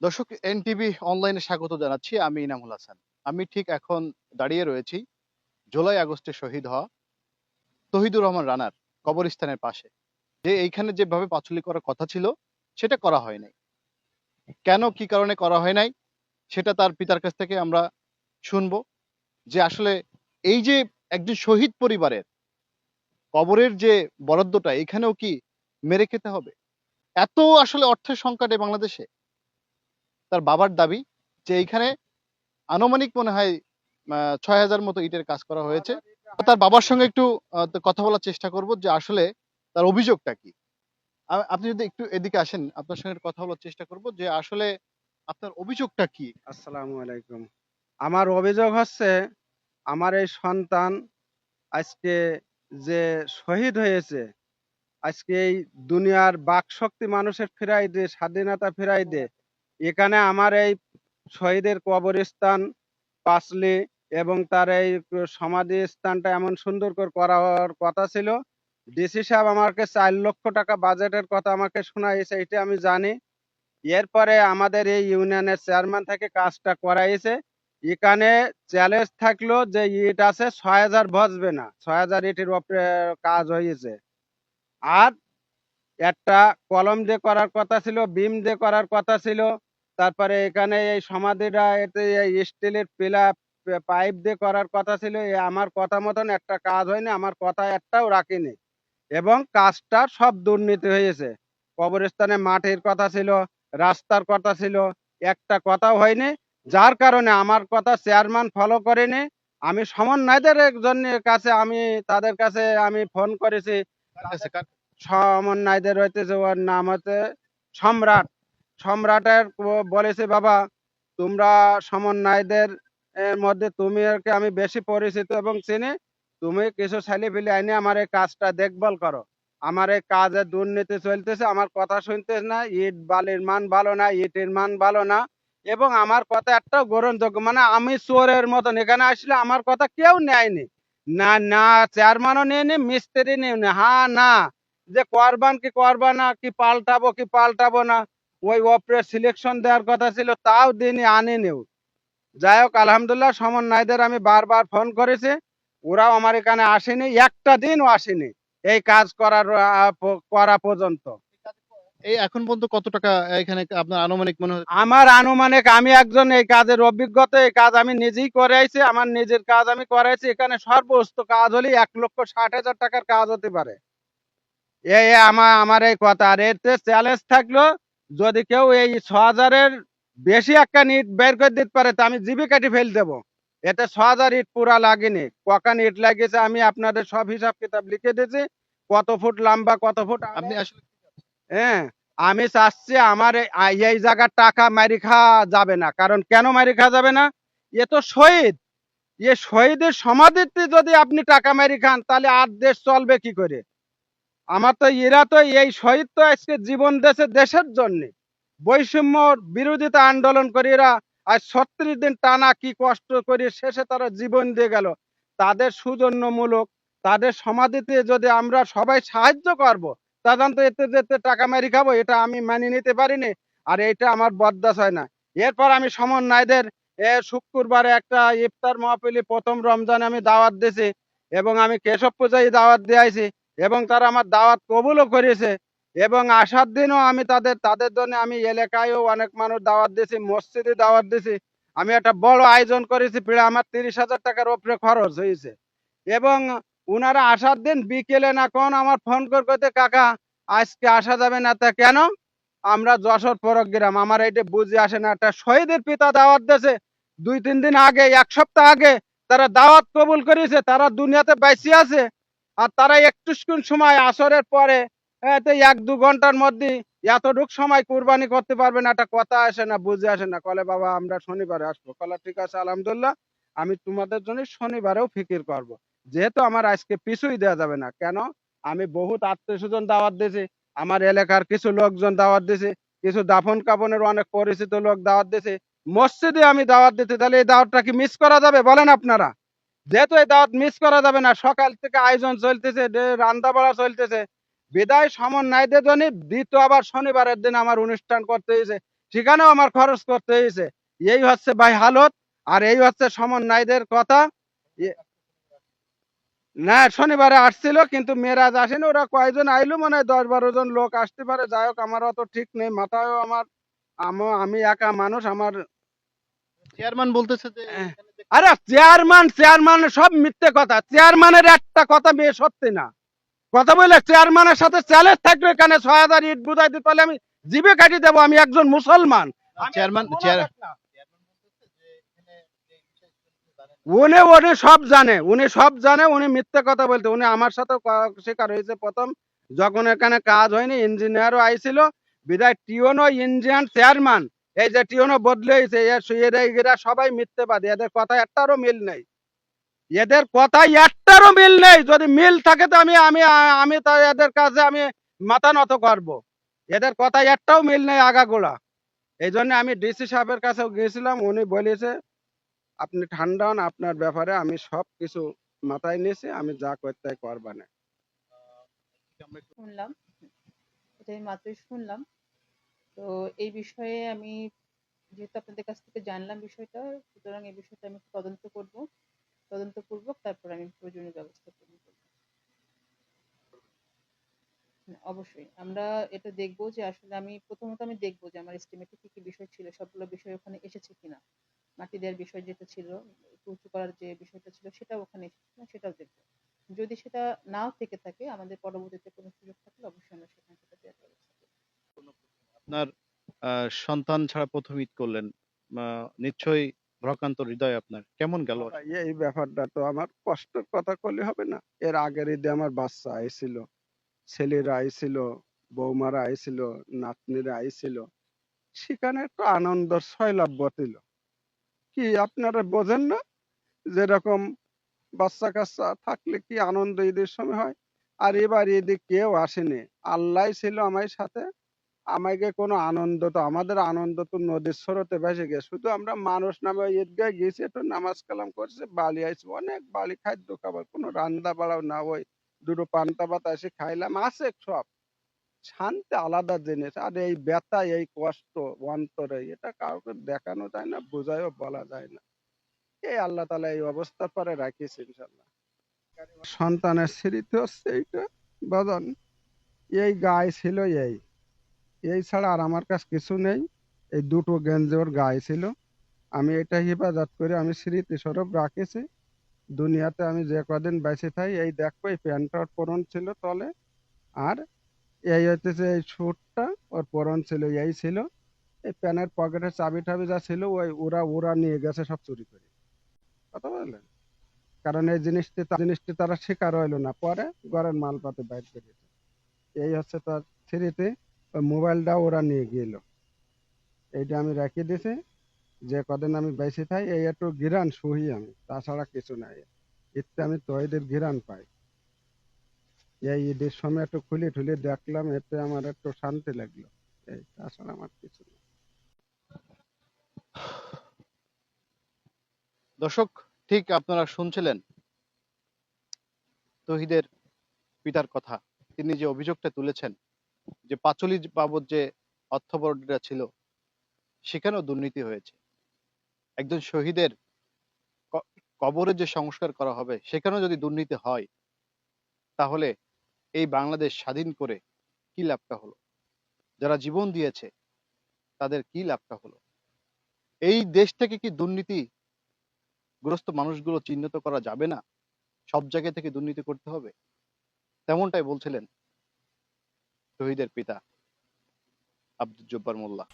দর্শক, এনটিভি অনলাইনে স্বাগত জানাচ্ছি। আমি ইনামুল হাসান। আমি ঠিক এখন দাঁড়িয়ে রয়েছি জুলাই আগস্টে শহীদ হওয়া তহিদুর রহমান রানার কবরস্থানের পাশে। যে এইখানে যেভাবে পাচুলি করার কথা ছিল, সেটা করা হয় নাই। কেন, কি কারণে করা হয় নাই, সেটা তার পিতার কাছ থেকে আমরা শুনব। যে আসলে এই যে একজন শহীদ পরিবারের কবরের যে বরাদ্দটা, এখানেও কি মেরে খেতে হবে? এত আসলে অর্থের সংকটে বাংলাদেশে। তার বাবার দাবি যে এইখানে আনুমানিক মনে হয় ছয় হাজার মতো ইটের কাজ করা হয়েছে। তার বাবার সঙ্গে একটু কথা বলার চেষ্টা করব যে আসলে তার অভিযোগটা কি। আপনি যদি একটু এদিকে আসেন, আপনার সঙ্গে কথা বলার চেষ্টা করব যে আসলে আপনার অভিযোগটা কি। আসসালামু আলাইকুম। আমার অভিযোগ হচ্ছে, আমার এই সন্তান আজকে যে শহীদ হয়েছে, আজকে এই দুনিয়ার বাক শক্তি মানুষের ফেরাই দে, স্বাধীনতা ফেরাই দে এখানে আমার এই শহীদের কবরস্থান পাঁচলি এবং তার এই সমাধি স্থানটা এমন সুন্দর করে করা হওয়ার কথা ছিল। ডিসি সাহেব আমাকে চার লক্ষ টাকা বাজেটের কথা আমাকে শোনাইছে, এটা আমি জানি। এরপরে আমাদের এই ইউনিয়নের চেয়ারম্যান থেকে কাজটা করাইছে। এখানে চ্যালেঞ্জ থাকল যে ইট আছে ছয় হাজার বসবে না, ছয় হাজার ইটের ওপরে কাজ হয়েছে আর একটা কলম দিয়ে করার কথা ছিল, বিম দিয়ে করার কথা ছিল। তারপরে এখানে এই সমাধিটা এতে এই স্টিলের পিলা পাইপ দিয়ে করার কথা ছিল। আমার কথা মতন একটা কাজ হয়নি আমার কথা একটাও রাখিনি। এবং কাজটা সব দুর্নীতি হয়েছে। কবরস্থানে মাটির কথা ছিল রাস্তার কথা ছিল একটা কথাও হয়নি। যার কারণে আমার কথা চেয়ারম্যান ফলো করেনি। আমি সমন্বয়দের একজনের কাছে আমি তাদের কাছে আমি ফোন করেছি। সমন্বয়দের হইতেছে ওর নাম হচ্ছে সম্রাট। সম্রাটের বলেছে, বাবা, তোমরা সমন্বয়দের মধ্যে তুমি আর আমি বেশি পরিচিত এবং চিনি। তুমি কিছু ছেলে ফেলে আইনে আমার এই কাজটা দেখভাল করো। আমার এই কাজে দুর্নীতি চলতেছে, আমার কথা শুনতেছে না, ইট বালির মান ভালো না, ইটের মান ভালো না। এবং আমার কথা একটাও গ্রহণযোগ্য মানে আমি চোরের মতন, এখানে আসলে আমার কথা কেউ নেয়নি। না না, চেয়ারম্যানও নেয়নি, মিস্ত্রি নেয়নি। হ্যাঁ না, যে করবান কি করবা না, কি পাল্টাবো কি পাল্টাবো না ওই অপরে সিলেকশন দেওয়ার কথা ছিল তাও দিনই আনেনিও যাই হোক আলহামদুলিল্লাহ সমন্বয়দের আমি বারবার ফোন করেছি। ওরাও আমার এখানে আসেনি একটা দিনও আসেনি এই কাজ করার করা পর্যন্ত। এই এখন পর্যন্ত কত টাকা এখানে আপনার আনুমানিক মনে হয়? আমার আনুমানিক আমি একজন এই কাজের অভিজ্ঞতা এই কাজ আমি নিজেই করাইছি আমার নিজের কাজ আমি করাইছি এখানে সর্বোচ্চ কাজ হলে এক লক্ষ ষাট হাজার টাকার কাজ হতে পারে। এই এই আমার আমার এই কথা আর এতে চ্যালেঞ্জ থাকল যদি কেউ এই ছ হাজারের বেশি একটা ইট বের করে দিতে পারে তা আমি জিবি কাটি ফেল দেবো। এতে ছ হাজার ইট পুরা লাগেনি। কখান ইট লাগিয়েছে আমি আপনাদের সব হিসাব কিতাব লিখে দিয়েছি। কত ফুট লম্বা কত ফুট আপনি আসলে হ্যাঁ আমি চাচ্ছি আমার এই- এই জায়গার টাকা মারি খাওয়া যাবে না। কারণ কেন মারি খাওয়া যাবে না? এ তো শহীদ। এ শহীদের সমাধিতে যদি আপনি টাকা মারি খান তাহলে আর দেশ চলবে কি করে? আমার তো এরা তো এই শহীদ তো আজকে জীবন দেশে দেশের জন্য। বৈষম্য বিরোধিতা আন্দোলন করে এরা আজ ছত্রিশ দিন টানা কি কষ্ট করে শেষে তারা জীবন দিয়ে গেল। তাদের সুজন্যমূলক, তাদের সমাধিতে যদি আমরা সবাই সাহায্য করব সাধারণত এতে যেতে টাকা মারি খাব, এটা আমি মানি নিতে পারিনি আর এটা আমার বরদাস হয় না। এরপর আমি সমন্বয়দের শুক্রবারে একটা ইফতার মহাপিলি প্রথম রমজানে আমি দাওয়াত দিয়েছি এবং আমি কেশব পূজায় দাওয়াত দিয়েছি এবং তারা আমার দাওয়াত কবুলও করেছে এবং আসার দিনও আমি তাদের তাদের জন্য আমি এলাকায়ও অনেক মানুষ দাওয়াত দিয়েছি, মসজিদে দাওয়াত দিয়েছি। আমি একটা বড় আয়োজন করেছি, প্রায় আমার তিরিশ হাজার টাকার উপরে খরচ হয়েছে। এবং উনারা আসার দিন বিকেলে না কোন আমার ফোন করে কইতে, কাকা, আজকে আসা যাবে না তা কেন? আমরা যশোর প্রোগ্রাম আমার এটা বুঝে আসে না। একটা শহীদের পিতা দাওয়াত দিয়েছে। দুই, তিন দিন আগে, এক সপ্তাহ আগে তারা দাওয়াত কবুল করেছে, তারা দুনিয়াতে বাইসে আছে। আর তারা একটুক্ষণ সময় আসরের পরে এক দু ঘণ্টার মধ্যে এতটুক সময় কুরবানি করতে পারবে না, একটা কথা আসে না, বুঝে আসে না, কলে বাবা আমরা শনিবারে আসব। কলে ঠিক আছে, আলহামদুলিল্লাহ, আমি তোমাদের জন্য শনিবারেও ফিকির করব। যেহেতু আমার আজকে পিছুই দেওয়া যাবে না, কেন? আমি বহুত আত্মীয় স্বজন দাওয়াত দিয়েছি, আমার এলাকার কিছু লোকজন দাওয়াত দিয়েছি, কিছু দাফন কাপনের অনেক পরিচিত লোক দাওয়াত দিয়েছি, মসজিদে আমি দাওয়াত দিতে, তাহলে এই দাওয়াতটা কি মিস করা যাবে বলেন আপনারা? যেহেতু এই দাওয়াত মিস করা যাবে না, সকাল থেকে আয়োজন চলতেছে রান্না বাড়া চলতেছে। বিদায় সমন্বয়দের জন্য দ্বিতীয় আবার শনিবারের দিন আমার অনুষ্ঠান করতে হয়েছে সেখানেও আমার খরচ করতে হয়েছে এই হচ্ছে ভাই হালত, আর এই হচ্ছে সমন্বয়দের কথা। না, শনিবারে আসছিল, কিন্তু মেরাজ আসেনি, ওরা কয়জন আইলো, মনে হয় দশ বারো জন লোক আসতে পারে, যাই হোক, আমার অত ঠিক নেই, মাথায়ও আমার আমি একা মানুষ, আমার চেয়ারম্যান বলতেছে যে হ্যাঁ। আরে চেয়ারম্যান চেয়ারম্যান সব মিথ্যে কথা। চেয়ারম্যানের একটা কথা মেয়ে সত্যি না। কথা বলে চেয়ারম্যানের সাথে চ্যালেঞ্জ থাকবে এখানে ছয় হাজার ইট বুঝাই দিতে পারলে আমি জিবে কাটি দেবো আমি একজন মুসলমান। চেয়ারম্যান। উনি উনি সব জানে উনি সব জানে উনি মিথ্যে কথা বলতে উনি আমার সাথে শিকার হয়েছে প্রথম। যখন এখানে কাজ হয়নি ইঞ্জিনিয়ারও আইছিল বিদায় টিওনো ইঞ্জিনিয়ার চেয়ারম্যান এই যে টিওনো বদলে হয়েছে এরা সবাই মিথ্যেবাদী এদের কথা একটারও মিল নেই। এদের কথা একটারও মিল নেই। যদি মিল থাকে তো আমি আমি আমি তো এদের কাছে আমি মাথা নত করব। এদের কথা একটাও মিল নেই আগাগোড়া। এই জন্য আমি ডিসি সাহেবের কাছেও গিয়েছিলাম, উনি বলেছে, আপনি ঠান্ডা আপনার ব্যাপারে আমি সব কিছু মাথায় নিয়েছি, আমি যা করতে হয় করবানে। শুনলাম। এটা আমি মাত্রই শুনলাম। তো এই বিষয়ে আমি যেহেতু আপনাদের কাছ থেকে জানলাম বিষয়টা, সুতরাং এই বিষয়টা আমি তদন্ত করব তদন্ত পূর্বক তারপর আমি প্রয়োজনীয় ব্যবস্থা গ্রহণ করব। অবশ্যই। আমরা এটা দেখব যে আসলে আমি প্রথমত আমি দেখব যে আমার এস্টিমেটে কি কি বিষয় ছিল, সবগুলো বিষয় ওখানে এসেছে কিনা, মাটি দেওয়ার বিষয় যেটা ছিল উঁচু করার যে বিষয়টা ছিল, সেটাও ওখানে এসেছে কিনা সেটাও দেখব। যদি সেটা নাও থেকে থাকে, আমাদের পরবর্তীতে কোনো সুযোগ থাকলে অবশ্যই আমরা সেখানে সেটা দেওয়ার ব্যবস্থা করব। আপনার সন্তান ছাড়া প্রথম ঈদ করলেন নিশ্চয়ই ভ্রকান্ত হৃদয় আপনার। কেমন গেল? এই ব্যাপারটা তো আমার কষ্টের কথা করলে হবে না। এর আগের ঈদে আমার বাচ্চা আইছিল, ছেলেরা আইছিল, বৌমারা আইছিল, নাতনিরা আইছিল। সেখানে একটু আনন্দ সয়লাভ বতিল। কি আপনারা বোঝেন না? যেরকম বাচ্চা কাচ্চা থাকলে কি আনন্দ ঈদের সময় হয়? আর এবার ঈদে কেউ আসেনি। আল্লাহ ছিল আমার সাথে আমাকে কোনো আনন্দ তো, আমাদের আনন্দ তো নদীর স্রোতে ভেসে গেছে। শুধু আমরা মানুষ নামে ঈদগায় গেছি, একটু নামাজ কালাম করছে, বালি আইছে, অনেক বালি খাদ্য খাবার, কোনো রান্না বাড়াও না, ওই দুটো পান্তা ভাত এসে খাইলাম, আছে সব। শান্তি আলাদা জিনিস, আর এই ব্যথা, এই কষ্ট, অন্তরে, এটা কাউকে দেখানো যায় না, বোঝায়ও বলা যায় না। এই আল্লাহ তালা এই অবস্থার পরে রাখিস ইনশাল্লাহ সন্তানের স্মৃতি হচ্ছে এইটা, বাজান, এই গায়ে ছিল এই। এই ছাড়া আর আমার কাছে কিছু নেই। এই দুটো গেঞ্জি ওর গায়ে ছিল। আমি এটা হেফাজত করে আমি স্মৃতি স্বরূপ রাখেছি। দুনিয়াতে আমি যে কদিন বেঁচে থাই এই দেখো, এই প্যান্টটা পরন ছিল তলে। আর এই হচ্ছে এই স্যুটটা ওর পরন ছিল, এই ছিল। এই প্যানের পকেটে চাবি টাবি যা ছিল, ওই ওরা ওরা নিয়ে গেছে সব চুরি করে। কথা বললেন? কারণ এই জিনিসটি জিনিসটি তারা শিকার হইল না। পরে ঘরের মালপাতে বাইর করেছে এই হচ্ছে তার স্মৃতি। ওই মোবাইলটা ওরা নিয়ে গেল। এইটা আমি রেখে দিছি, যে কদিন আমি বেঁচে থাই, এই একটু ঘিরান, সহি আমি, তাছাড়া কিছু নাই। এতে আমি তহিদের ঘিরান পাই। এই ঈদের সময় একটু খুলে ঠুলে দেখলাম, এতে আমার একটু শান্তি লাগল। এই, তাছাড়া আমার কিছু না দর্শক, ঠিক আপনারা শুনছিলেন তহিদের পিতার কথা। তিনি যে অভিযোগটা তুলেছেন যে পাঁচলি বাবদ যে অর্থ বরাদ্দটা ছিল, সেখানেও দুর্নীতি হয়েছে। একজন শহীদের ক- কবরের যে সংস্কার করা হবে, সেখানেও যদি দুর্নীতি হয়, তাহলে এই বাংলাদেশ স্বাধীন করে কি লাভটা হলো? যারা জীবন দিয়েছে, তাদের কি লাভটা হলো? এই দেশ থেকে কি দুর্নীতি গ্রস্ত মানুষগুলো চিহ্নিত করা যাবে না? সব জায়গা থেকে দুর্নীতি করতে হবে? তেমনটাই বলছিলেন শহীদের পিতা আব্দুল জব্বার মোল্লা।